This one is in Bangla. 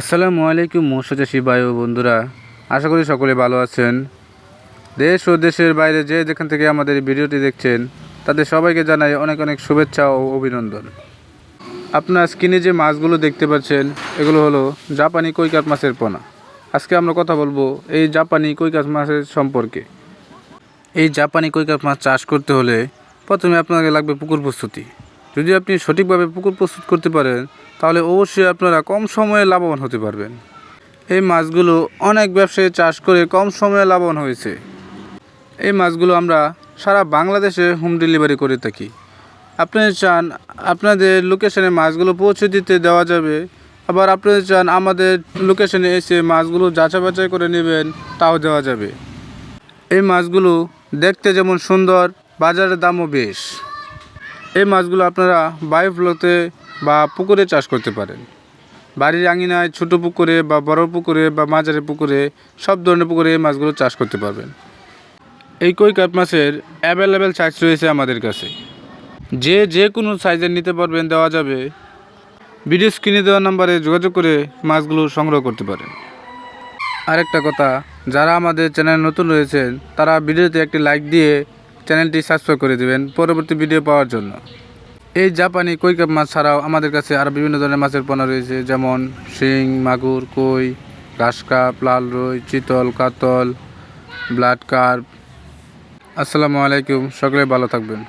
আসসালামু আলাইকুম মৎস্যচাষী ও বন্ধুরা। আশা করি সকলে ভালো আছেন। দেশ ও দেশের বাইরে যে যেখান থেকে আমাদের ভিডিওটি দেখছেন, তাদের সবাইকে জানাই অনেক অনেক শুভেচ্ছা ও অভিনন্দন। আপনার স্ক্রিনে যে মাছগুলো দেখতে পাচ্ছেন, এগুলো হলো জাপানি কৈকাত মাছের পোনা। আজকে আমরা কথা বলব এই জাপানি কৈকাত মাছের সম্পর্কে। এই জাপানি কৈকাত মাছ চাষ করতে হলে প্রথমে আপনাকে লাগবে পুকুর প্রস্তুতি। যদি আপনি সঠিকভাবে পুকুর প্রস্তুত করতে পারেন, তাহলে অবশ্যই আপনারা কম সময়ে লাভবান হতে পারবেন। এই মাছগুলো অনেক ব্যবসায়ী চাষ করে কম সময়ে লাভবান হয়েছে। এই মাছগুলো আমরা সারা বাংলাদেশে হোম ডেলিভারি করে থাকি। আপনি চান আপনাদের লোকেশনে মাছগুলো পৌঁছে দিতে দেওয়া যাবে, আবার আপনি চান আমাদের লোকেশনে এসে মাছগুলো যাচাই বাছাই করে নেবেন, তাও দেওয়া যাবে। এই মাছগুলো দেখতে যেমন সুন্দর, বাজারের দামও বেশ। এই মাছগুলো আপনারা বায়োফ্লোতে বা পুকুরে চাষ করতে পারেন। বাড়ির আঙিনায় ছোটো পুকুরে বা বড় পুকুরে বা মাঝারি পুকুরে সব ধরনের পুকুরে এই মাছগুলো চাষ করতে পারবেন। এই কই কাপ মাছের অ্যাভেলেবেল সাইজ রয়েছে আমাদের কাছে। যে যে কোনো সাইজের নিতে পারবেন দেওয়া যাবে। ভিডিও স্ক্রিনে দেওয়া নাম্বারে যোগাযোগ করে মাছগুলো সংগ্রহ করতে পারেন। আরেকটা কথা, যারা আমাদের চ্যানেল নতুন রয়েছেন, তারা ভিডিওতে একটি লাইক দিয়ে চ্যানেলটি সাবস্ক্রাইব করে দেবেন পরবর্তী ভিডিও পাওয়ার জন্য। এই জাপানি কই কাপ মাছ ছাড়াও আমাদের কাছে আরও বিভিন্ন ধরনের মাছের পণ্য রয়েছে, যেমন শিং, মাগুর কই ঘাস কাপ লাল রুই, চিতল, কাতল ব্লাড কার্প। আসসালামু আলাইকুম, সকলে ভালো থাকবেন।